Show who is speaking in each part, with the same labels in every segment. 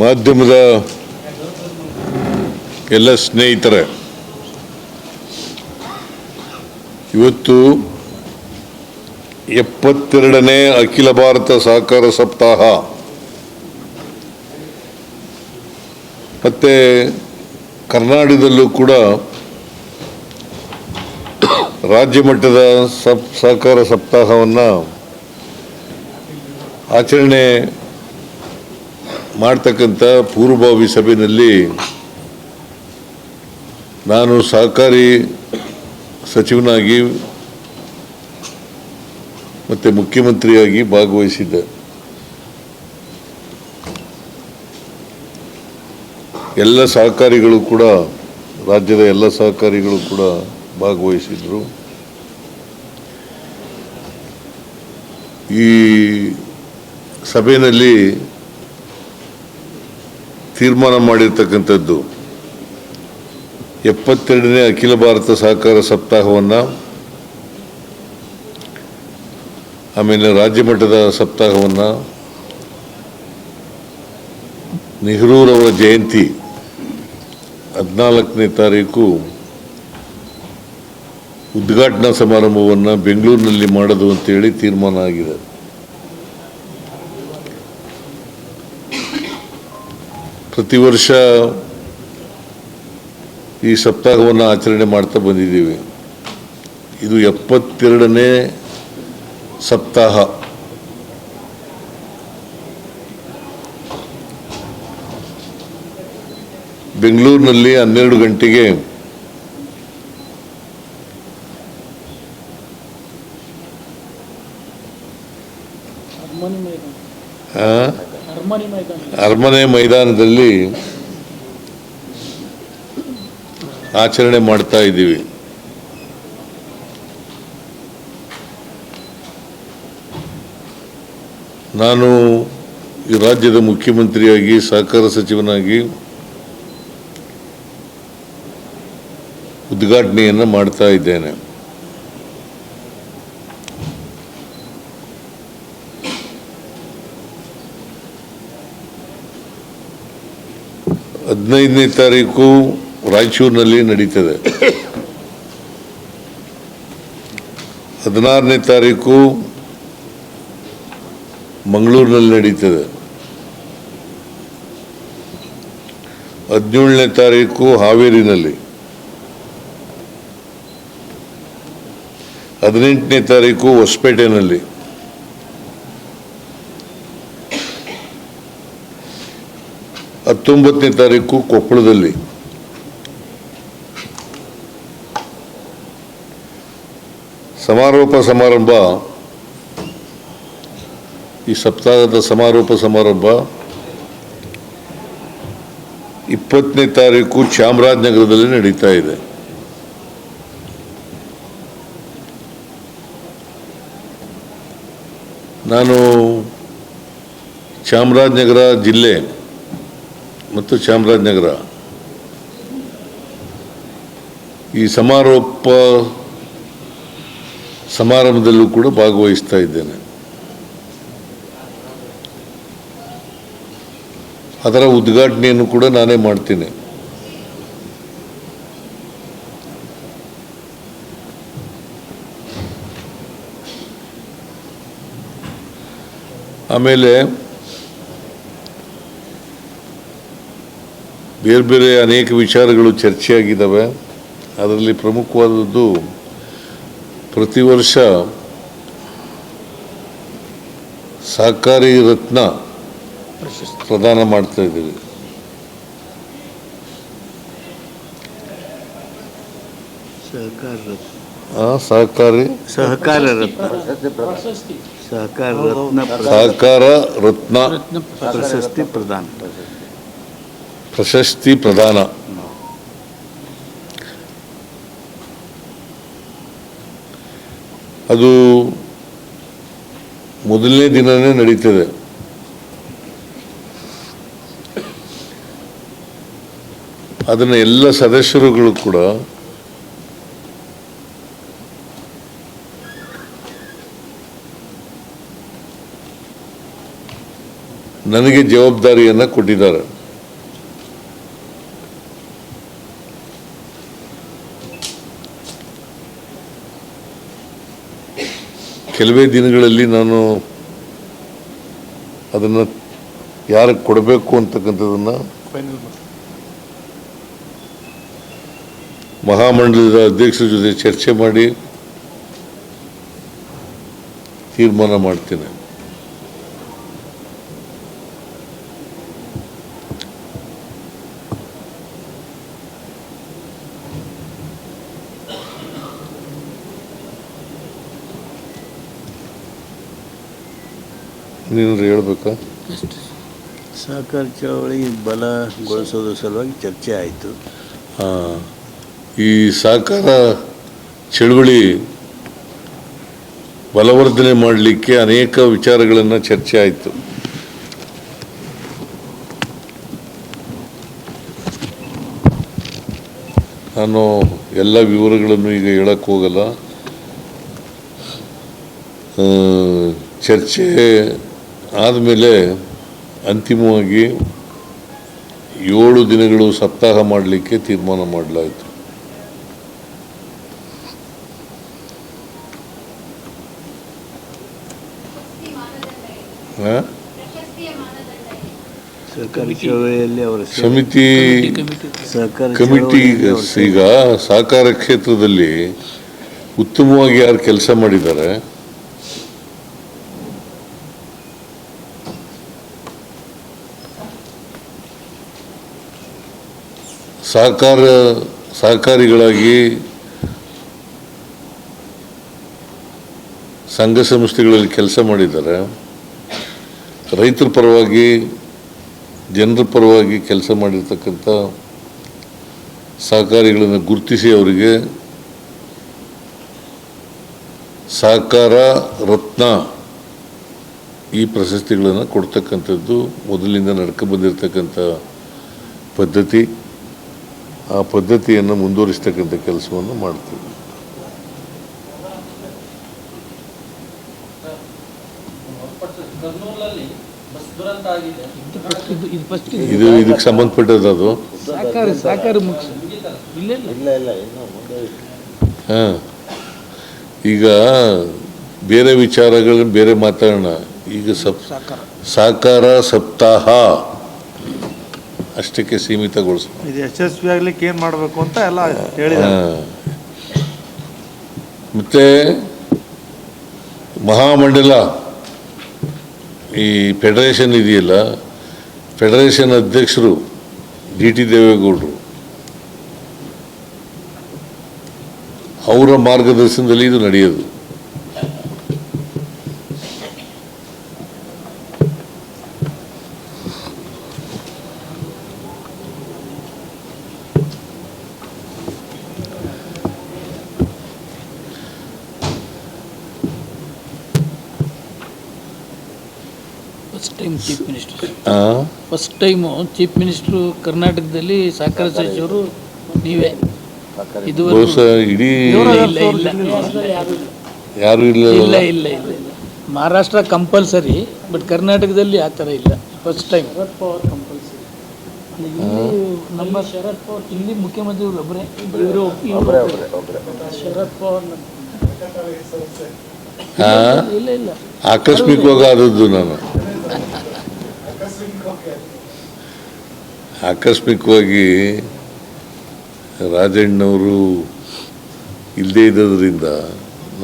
Speaker 1: ಮಾಧ್ಯಮದ ಎಲ್ಲ ಸ್ನೇಹಿತರೆ, ಇವತ್ತು ಎಪ್ಪತ್ತೆರಡನೇ ಅಖಿಲ ಭಾರತ ಸಹಕಾರ ಸಪ್ತಾಹ. ಮತ್ತೆ ಕರ್ನಾಟಕದಲ್ಲೂ ಕೂಡ ರಾಜ್ಯ ಮಟ್ಟದ ಸಪ್, ಸಹಕಾರ ಸಪ್ತಾಹವನ್ನು ಆಚರಣೆ ಮಾಡ್ತಕ್ಕಂಥ ಪೂರ್ವಭಾವಿ ಸಭೆಯಲ್ಲಿ ನಾನು ಸಹಕಾರಿ ಸಚಿವನಾಗಿ ಮತ್ತು ಮುಖ್ಯಮಂತ್ರಿಯಾಗಿ ಭಾಗವಹಿಸಿದ್ದೆ. ಎಲ್ಲ ಸಹಕಾರಿಗಳು ಕೂಡ, ರಾಜ್ಯದ ಎಲ್ಲ ಸಹಕಾರಿಗಳು ಕೂಡ ಭಾಗವಹಿಸಿದ್ರು. ಈ ಸಭೆಯಲ್ಲಿ ತೀರ್ಮಾನ ಮಾಡಿರ್ತಕ್ಕಂಥದ್ದು. ಎಪ್ಪತ್ತೆರಡನೇ ಅಖಿಲ ಭಾರತ ಸಹಕಾರ ಸಪ್ತಾಹವನ್ನು, ಆಮೇಲೆ ರಾಜ್ಯ ಮಟ್ಟದ ಸಪ್ತಾಹವನ್ನು ನೆಹರೂರವರ ಜಯಂತಿ ಹದಿನಾಲ್ಕನೇ ತಾರೀಕು ಉದ್ಘಾಟನಾ ಸಮಾರಂಭವನ್ನು ಬೆಂಗಳೂರಿನಲ್ಲಿ ಮಾಡೋದು ಅಂತೇಳಿ ತೀರ್ಮಾನ ಆಗಿದೆ. ಪ್ರತಿ ವರ್ಷ ಈ ಸಪ್ತಾಹವನ್ನು ಆಚರಣೆ ಮಾಡ್ತಾ ಬಂದಿದ್ದೀವಿ. ಇದು ಎಪ್ಪತ್ತೆರಡನೇ ಸಪ್ತಾಹ. ಬೆಂಗಳೂರಿನಲ್ಲಿ ಹನ್ನೆರಡು ಗಂಟೆಗೆ ಹಾಂ
Speaker 2: ಅರಮನೆ
Speaker 1: ಮೈದಾನದಲ್ಲಿ ಆಚರಣೆ ಮಾಡ್ತಾ ಇದ್ದೀವಿ. ನಾನು ಈ ರಾಜ್ಯದ ಮುಖ್ಯಮಂತ್ರಿಯಾಗಿ ಸಹಕಾರ ಸಚಿವನಾಗಿ ಉದ್ಘಾಟನೆಯನ್ನು ಮಾಡ್ತಾ ಇದ್ದೇನೆ. ಹದಿನೈದನೇ ತಾರೀಕು ರಾಯಚೂರಿನಲ್ಲಿ ನಡೀತದೆ. ಹದಿನಾರನೇ ತಾರೀಕು ಮಂಗಳೂರಿನಲ್ಲಿ ನಡೀತದೆ. ಹದಿನೇಳನೇ ತಾರೀಕು ಹಾವೇರಿನಲ್ಲಿ. ಹದಿನೆಂಟನೇ ತಾರೀಕು ಹೊಸಪೇಟೆನಲ್ಲಿ. ಹತ್ತೊಂಬತ್ತನೇ ತಾರೀಕು ಕೊಪ್ಪಳದಲ್ಲಿ. ಸಮಾರೋಪ ಸಮಾರಂಭ. ಈ ಸಪ್ತಾಹದ ಸಮಾರೋಪ ಸಮಾರಂಭ ಇಪ್ಪತ್ತನೇ ತಾರೀಕು ಚಾಮರಾಜನಗರದಲ್ಲಿ ನಡೀತಾ ಇದೆ. ನಾನು ಚಾಮರಾಜನಗರ ಜಿಲ್ಲೆ ಮತ್ತು ಚಾಮರಾಜನಗರ. ಈ ಸಮಾರೋಪ ಸಮಾರಂಭದಲ್ಲೂ ಕೂಡ ಭಾಗವಹಿಸ್ತಾ ಇದ್ದೇನೆ. ಅದರ ಉದ್ಘಾಟನೆಯನ್ನು ಕೂಡ ನಾನೇ ಮಾಡ್ತೀನಿ. ಆಮೇಲೆ ಬೇರೆ ಬೇರೆ ಅನೇಕ ವಿಚಾರಗಳು ಚರ್ಚೆಯಾಗಿದ್ದಾವೆ. ಅದರಲ್ಲಿ ಪ್ರಮುಖವಾದದ್ದು ಪ್ರತಿ ವರ್ಷ ಸಹಕಾರಿ ರತ್ನ
Speaker 2: ಪ್ರಶಸ್ತಿ
Speaker 1: ಪ್ರದಾನ ಮಾಡ್ತಾ ಇದ್ದೀವಿ. ಆ, ಸಹಕಾರಿ?
Speaker 3: ಸಹಕಾರ ರತ್ನ.
Speaker 2: ಪ್ರಶಸ್ತಿ
Speaker 3: ಸಹಕಾರ ರತ್ನ
Speaker 1: ಸಹಕಾರ ರತ್ನ.
Speaker 3: ಪ್ರಶಸ್ತಿ ಪ್ರದಾನ.
Speaker 1: ಪ್ರಶಸ್ತಿ ಪ್ರದಾನ ಅದು ಮೊದಲನೇ ದಿನನೇ ನಡೀತದೆ. ಅದನ್ನ ಎಲ್ಲ ಸದಸ್ಯರುಗಳು ಕೂಡ ನನಗೆ ಜವಾಬ್ದಾರಿಯನ್ನು ಕೊಟ್ಟಿದ್ದಾರೆ. ಕೆಲವೇ ದಿನಗಳಲ್ಲಿ ನಾನು ಅದನ್ನು ಯಾರಿಗೆ ಕೊಡಬೇಕು ಅಂತಕ್ಕಂಥದ್ದನ್ನು ಮಹಾಮಂಡಲದ ಅಧ್ಯಕ್ಷರ ಜೊತೆ ಚರ್ಚೆ ಮಾಡಿ ತೀರ್ಮಾನ ಮಾಡ್ತೇನೆ. ನೀನು ಹೇಳ್ಬೇಕಾ?
Speaker 3: ಸಹಕಾರ ಚಳವಳಿ ಬಲಗೊಳಿಸೋದ್ರ ಸಲುವಾಗಿ ಚರ್ಚೆ ಆಯಿತು.
Speaker 1: ಈ ಸಹಕಾರ ಚಳವಳಿ ಬಲವರ್ಧನೆ ಮಾಡಲಿಕ್ಕೆ ಅನೇಕ ವಿಚಾರಗಳನ್ನು ಚರ್ಚೆ ಆಯಿತು. ನಾನು ಎಲ್ಲ ವಿವರಗಳನ್ನು ಈಗ ಹೇಳಕ್ಕೆ ಹೋಗಲ್ಲ. ಚರ್ಚೆ ಆದಮೇಲೆ ಅಂತಿಮವಾಗಿ ಏಳು ದಿನಗಳು ಸಪ್ತಾಹ ಮಾಡಲಿಕ್ಕೆ ತೀರ್ಮಾನ ಮಾಡಲಾಯಿತು. ಸಮಿತಿ
Speaker 2: ಕಮಿಟಿ
Speaker 1: ಈಗ ಸಹಕಾರ ಕ್ಷೇತ್ರದಲ್ಲಿ ಉತ್ತಮವಾಗಿ ಯಾರು ಕೆಲಸ ಮಾಡಿದ್ದಾರೆ ಸಹಕಾರ ಸಹಕಾರಿಗಳಾಗಿ ಸಂಘ ಸಂಸ್ಥೆಗಳಲ್ಲಿ ಕೆಲಸ ಮಾಡಿದ್ದಾರೆ. ರೈತರ ಪರವಾಗಿ, ಜನರ ಪರವಾಗಿ ಕೆಲಸ ಮಾಡಿರ್ತಕ್ಕಂಥ ಸಹಕಾರಿಗಳನ್ನು ಗುರುತಿಸಿ ಅವರಿಗೆ ಸಹಕಾರ ರತ್ನ ಈ ಪ್ರಶಸ್ತಿಗಳನ್ನು ಕೊಡ್ತಕ್ಕಂಥದ್ದು ಮೊದಲಿಂದ ನಡ್ಕೊಂಡು ಬಂದಿರತಕ್ಕಂಥ ಪದ್ಧತಿ. ಆ ಪದ್ಧತಿಯನ್ನು ಮುಂದುವರಿಸ್ತಕ್ಕಂಥ ಕೆಲಸವನ್ನು ಮಾಡ್ತೀವಿ.
Speaker 2: ಇದು
Speaker 1: ಇದಕ್ಕೆ ಸಂಬಂಧಪಟ್ಟದ್ದು ಅದು.
Speaker 2: ಸಾಕಾರ ಸಾಕಾರ ಮುಗಿಸಿ ಇಲ್ಲ ಇಲ್ಲ.
Speaker 1: ಹಾಂ. ಈಗ ಬೇರೆ ವಿಚಾರಗಳನ್ನ ಬೇರೆ ಮಾತಾಡೋಣ. ಈಗ ಸಪ್
Speaker 2: ಸಾಕಾರ.
Speaker 1: ಸಹಕಾರ ಸಪ್ತಾಹ. ಅಷ್ಟಕ್ಕೆ ಸೀಮಿತಗೊಳಿಸ
Speaker 4: ಇದು ಯಶಸ್ವಿ ಆಗ್ಲಿಕ್ಕೆ ಏನ್ ಮಾಡ್ಬೇಕು ಅಂತ ಎಲ್ಲ ಹೇಳಿದ್ದಾರೆ.
Speaker 1: ಮತ್ತೆ ಮಹಾಮಂಡಲ ಈ ಫೆಡರೇಷನ್ ಇದೆಯಲ್ಲ ಫೆಡರೇಷನ್ ಅಧ್ಯಕ್ಷರು ಡಿ ಟಿ ದೇವೇಗೌಡರು ಅವರ ಮಾರ್ಗದರ್ಶನದಲ್ಲಿ ಇದು ನಡೆಯೋದು
Speaker 2: ಫಸ್ಟ್ ಟೈಮ್ ಚೀಫ್ ಮಿನಿಸ್ಟರ್
Speaker 1: ಆ?
Speaker 2: ಫಸ್ಟ್ ಟೈಮು ಚೀಫ್ ಮಿನಿಸ್ಟ್ರು ಕರ್ನಾಟಕದಲ್ಲಿ ಸಹಕಾರ ಸಚಿವರು ನೀವೇ. ಇದುವರೆಗೂ
Speaker 1: ಬಹುಶಃ ಇಡೀ
Speaker 2: ಇಲ್ಲ ಇಲ್ಲ. ಇಲ್ಲ.
Speaker 1: ಯಾರು ಇಲ್ಲ
Speaker 2: ಇಲ್ಲ ಇಲ್ಲ ಇಲ್ಲ ಇಲ್ಲ. ಮಹಾರಾಷ್ಟ್ರ ಕಂಪಲ್ಸರಿ ಬಟ್ ಕರ್ನಾಟಕದಲ್ಲಿ ಆ ಥರ ಇಲ್ಲ. First time Sharad Pawar compulsory ನಮ್ಮ ಶರದ್ ಪವಾರ್ ಇಲ್ಲಿ ಮುಖ್ಯಮಂತ್ರಿ ಒಬ್ಬರೇ ಇವರು ಶರದ್ ಪವಾರ್
Speaker 1: ಆ?
Speaker 2: ಇಲ್ಲ ಇಲ್ಲ.
Speaker 1: ಆಕಸ್ಮಿಕವಾಗಿ ಆದದ್ದು ನಾನು. ಆಕಸ್ಮಿಕವಾಗಿ ರಾಜಣ್ಣವರು ಇಲ್ಲದೇ ಇದ್ದರಿಂದ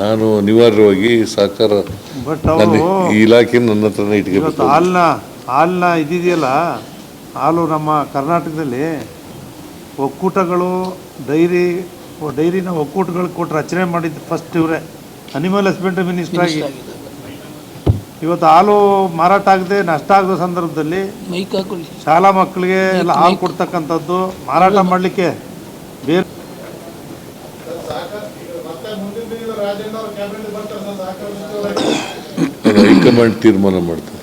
Speaker 1: ನಾನು ಅನಿವಾರ್ಯವಾಗಿ ಸಹಕಾರ
Speaker 4: ಬಟ್ ಅವರು
Speaker 1: ಈ ಇಲಾಖೆ ನನ್ನ ಹತ್ರನೇ
Speaker 4: ಇವತ್ತು
Speaker 1: ಇಟ್ಕೋಬೇಕು
Speaker 4: ಹಾಲ್ನ ಹಾಲ್ನ ಇದಿದೆಯಲ್ಲ ಹಾಲು ನಮ್ಮ ಕರ್ನಾಟಕದಲ್ಲಿ ಒಕ್ಕೂಟಗಳು ಡೈರಿ ಡೈರಿನ ಒಕ್ಕೂಟಗಳು ಕೊಟ್ಟು ರಚನೆ ಮಾಡಿದ್ದು ಫಸ್ಟ್ ಇವರೇ. ಅನಿಮಲ್ ಹಸ್ಬೆಂಡ್ರಿ ಮಿನಿಸ್ಟರ್ ಆಗಿ. ಇವತ್ತು ಹಾಲು ಮಾರಾಟ ಆಗದೆ ನಷ್ಟ ಆಗದ ಸಂದರ್ಭದಲ್ಲಿ
Speaker 2: ಮೈಕ್ ಹಾಕೊಳ್ಳಿ.
Speaker 4: ಶಾಲಾ ಮಕ್ಕಳಿಗೆ ಎಲ್ಲ ಹಾಲು ಕೊಡ್ತಕ್ಕಂಥದ್ದು ಮಾರಾಟ ಮಾಡಲಿಕ್ಕೆ ಬೇರೆ
Speaker 1: ಹೈಕಮಾಂಡ್ ತೀರ್ಮಾನ ಮಾಡ್ತಾರೆ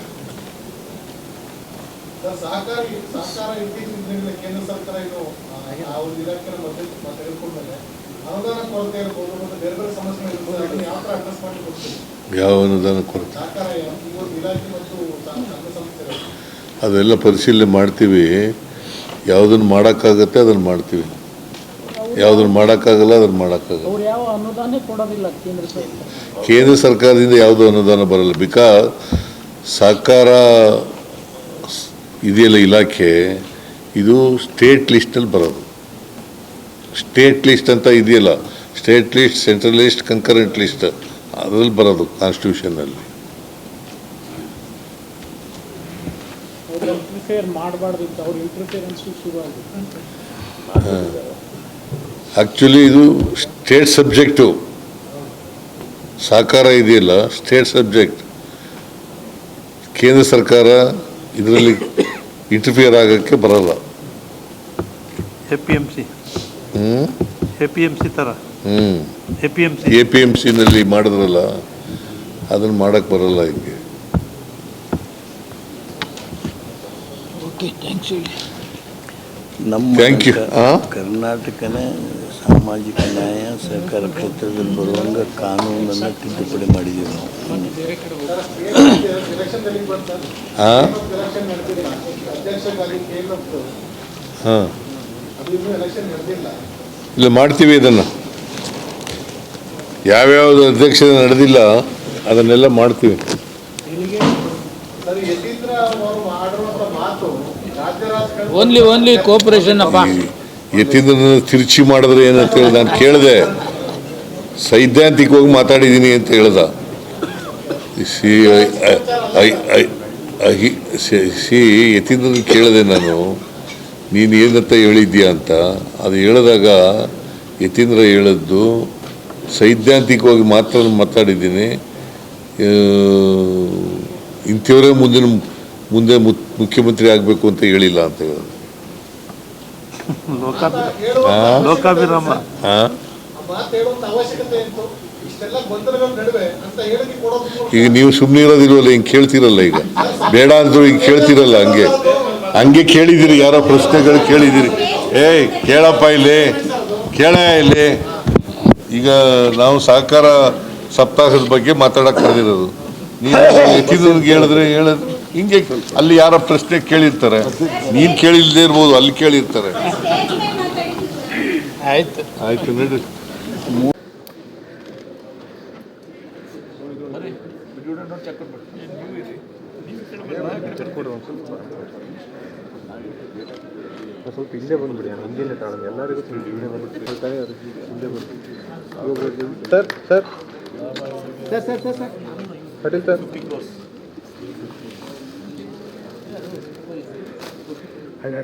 Speaker 5: ಅನುದಾನ ಕೊರತೆ ಇರ್ಬೋದು ಮತ್ತು ಬೇರೆ ಬೇರೆ ಯಾವ ಥರ ಅಡ್ರೆಸ್ ಮಾಡಿ ಕೊಡ್ತೀವಿ
Speaker 1: ಯಾವ ಅನುದಾನ ಕೊರತೆ
Speaker 5: ಸಹಕಾರ
Speaker 1: ಅದೆಲ್ಲ ಪರಿಶೀಲನೆ ಮಾಡ್ತೀವಿ. ಯಾವುದನ್ನು ಮಾಡೋಕ್ಕಾಗತ್ತೆ ಅದನ್ನು ಮಾಡ್ತೀವಿ. ಯಾವುದನ್ನು ಮಾಡೋಕ್ಕಾಗಲ್ಲ ಅದನ್ನು ಮಾಡೋಕ್ಕಾಗಲ್ಲ.
Speaker 2: ಕೇಂದ್ರ ಸರ್ಕಾರ?
Speaker 1: ಕೇಂದ್ರ ಸರ್ಕಾರದಿಂದ ಯಾವುದೂ ಅನುದಾನ ಬರಲ್ಲ. ಬಿಕಾಸ್ ಸರ್ಕಾರ ಇದೆಯಲ್ಲ ಇಲಾಖೆ ಇದು ಸ್ಟೇಟ್ ಲಿಸ್ಟಲ್ಲಿ ಬರೋದು. ಸ್ಟೇಟ್ ಲಿಸ್ಟ್ ಅಂತ ಇದೆಯಲ್ಲ. State list central list concurrent list. ಅದರಲ್ಲಿ ಬರೋದು ಕಾನ್ಸ್ಟಿಟ್ಯೂಷನಲ್ಲಿ ಆ್ಯಕ್ಚುಲಿ ಇದು ಸ್ಟೇಟ್ ಸಬ್ಜೆಕ್ಟು ಸಹಕಾರ ಇದೆಯಲ್ಲ ಸ್ಟೇಟ್ ಸಬ್ಜೆಕ್ಟ್ ಕೇಂದ್ರ ಸರ್ಕಾರ ಇದರಲ್ಲಿ ಇಂಟರ್ಫಿಯರ್ ಆಗೋಕ್ಕೆ ಬರಲ್ಲ.
Speaker 4: ಎ ಪಿ ಎಂ ಸಿ
Speaker 1: ಹ್ಞೂ
Speaker 4: ಎ ಪಿ ಎಂ ಸಿ ಥರ A P M C.
Speaker 1: A P M ಸಿನಲ್ಲಿ ಮಾಡಿದ್ರಲ್ಲ ಅದನ್ನು ಮಾಡೋಕ್ಕೆ ಬರಲ್ಲ ಹಿಂಗೆ.
Speaker 3: ನಮ್ಮ? ಕರ್ನಾಟಕನ ಸಾಮಾಜಿಕ ನ್ಯಾಯ ಸಹಕಾರ ಕ್ಷೇತ್ರದಲ್ಲಿ ಬರುವಂಗ ಕಾನೂನನ್ನು ತಿದ್ದುಪಡಿ ಮಾಡಿದ್ದೀವಿ ನಾವು.
Speaker 5: ಇಲ್ಲ ಮಾಡ್ತೀವಿ
Speaker 1: ಹಾಂ
Speaker 5: ಎಲೆಕ್ಷನ್ ನಡೆದಿಲ್ಲ ಅಧ್ಯಕ್ಷಕ್ಕಾಗಿ ಕೇಂದ್ರ
Speaker 1: ಹಾಂ
Speaker 5: ಅದು ಇನ್ನೂ ಎಲೆಕ್ಷನ್ ನಡೆದಿಲ್ಲ
Speaker 1: ಇಲ್ಲ ಮಾಡ್ತೀವಿ ಇದನ್ನು ಯಾವ್ಯಾವುದು ಅಧ್ಯಕ್ಷತೆ ನಡೆದಿಲ್ಲ ಅದನ್ನೆಲ್ಲ ಮಾಡ್ತೀವಿ.
Speaker 5: ಸರಿ ಯತೀಂದ್ರ ಅವರು ಮಾಡಿರುವಂತ ಮಾತು ರಾಜ್ಯ ರಾಜಕಾರಣ
Speaker 2: ಓನ್ಲಿ ಓನ್ಲಿ ಕೋಪರೇಷನ್ ಅಪ್ಪ.
Speaker 1: ಎತ್ತಿಂದ ತಿರುಚಿ ಮಾಡಿದ್ರೆ ಏನಂತ ಹೇಳಿ ನಾನು ಕೇಳಿದೆ. ಸೈದ್ಧಾಂತಿಕವಾಗಿ ಮಾತಾಡಿದ್ದೀನಿ ಅಂತ ಹೇಳ್ದ. C I I I C Yathindra ಕೇಳಿದೆ ನಾನು. ನೀನು ಏನಂತ ಹೇಳಿದ್ಯಾ ಅಂತ. ಅದು ಹೇಳಿದಾಗ ಯತೀಂದ್ರ ಹೇಳಿದ್ದು ಸೈದ್ಧಾಂತಿಕವಾಗಿ ಮಾತ್ರ ಮಾತಾಡಿದ್ದೀನಿ. ಇಂಥವರೇ ಮುಂದಿನ ಮುಂದೆ ಮುತ್- ಮುಖ್ಯಮಂತ್ರಿ ಆಗಬೇಕು ಅಂತ ಹೇಳಿಲ್ಲ ಅಂತ ಹೇಳಿದ್ರು ಈಗ ನೀವು ಸುಮ್ಮನೆ ಇರೋದಿಲ್ವಲ್ಲ ಹಿಂಗೆ ಕೇಳ್ತಿರಲ್ಲ ಈಗ. ಬೇಡ ಅಂದ್ರು ಈಗ ಕೇಳ್ತಿರಲ್ಲ ಹಂಗೆ. ಹಂಗೆ ಕೇಳಿದಿರಿ ಯಾರೋ ಪ್ರಶ್ನೆಗಳು ಕೇಳಿದಿರಿ. ಏಯ್ ಕೇಳಪ್ಪ ಇಲ್ಲಿ. ಕೇಳ ಇಲ್ಲಿ. ಈಗ ನಾವು ಸಹಕಾರ ಸಪ್ತಾಹದ ಬಗ್ಗೆ ಮಾತಾಡಕ್ಕೆ ಕರೆದಿರೋದು ನೀನು ಎತ್ತಿದ್ರಿಗೆ ಹೇಳಿದ್ರೆ ಹೇಳಿದ್ರೆ ಹಿಂಗೆ ಅಲ್ಲಿ ಯಾರ ಪ್ರಶ್ನೆ ಕೇಳಿರ್ತಾರೆ. ನೀನು ಕೇಳಿಲ್ದೇ ಇರ್ಬೋದು ಅಲ್ಲಿ ಕೇಳಿರ್ತಾರೆ.
Speaker 2: ಆಯ್ತು.
Speaker 1: ಆಯ್ತು ನಡ್ರಿ
Speaker 6: ಸ್ವಲ್ಪ ಹಿಂದೆ ಬಂದ್ಬಿಡಿ ಅಣ್ಣ ಹಿಂದೆ ತಾಳಮ್ ಎಲ್ಲರಿಗೂ ಸ್ವಲ್ಪ ಹಿಂದೆ ಬಂದ್ಬಿಟ್ಟು ಸ್ವಲ್ಪ ಹಿಂದೆ ಬಂದು sir sir sir sir sir sir Patel sir ಹಾಗೆ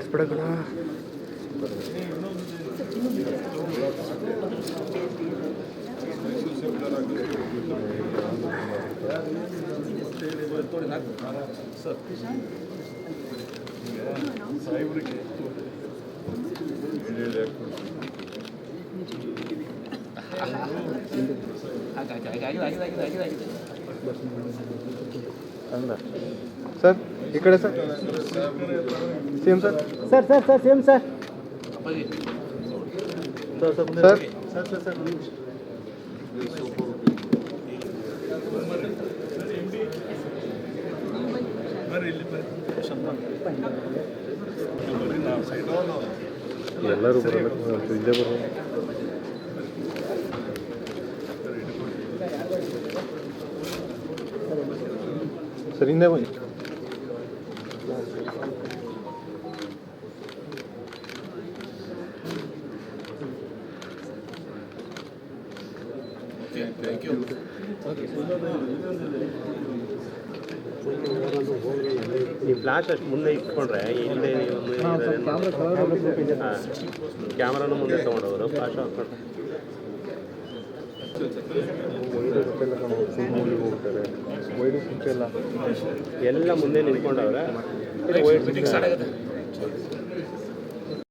Speaker 6: ನಡ್ಸ್ಬಿಡಕಣ ಅಂದ ಸರ್ ಈ ಕಡೆ sir same sir sir sir sir same sir sir sir sir ಎಲ್ಲರೂ ಬರಲ್ಲ ಸ್ವಲ್ಪ ಇಲ್ಲೇ ಬರೋಣ ಸರ್ ಹಿಂದೆ ಬನ್ನಿ
Speaker 7: ನೀವು ಫ್ಲಾಶ್ ಅಷ್ಟು ಮುಂದೆ ಇಟ್ಕೊಂಡ್ರೆ ಇಲ್ಲೇ ಕ್ಯಾಮ್ರಾನು ಮುಂದೆ ತೊಗೊಂಡವರು ಫ್ಲಾಶ್ ಹಾಕ್ಕೊಂಡ್ರೆ ಎಲ್ಲ ಮುಂದೆ ನಿಂತ್ಕೊಂಡವ್ರೆ. ವೈಟ್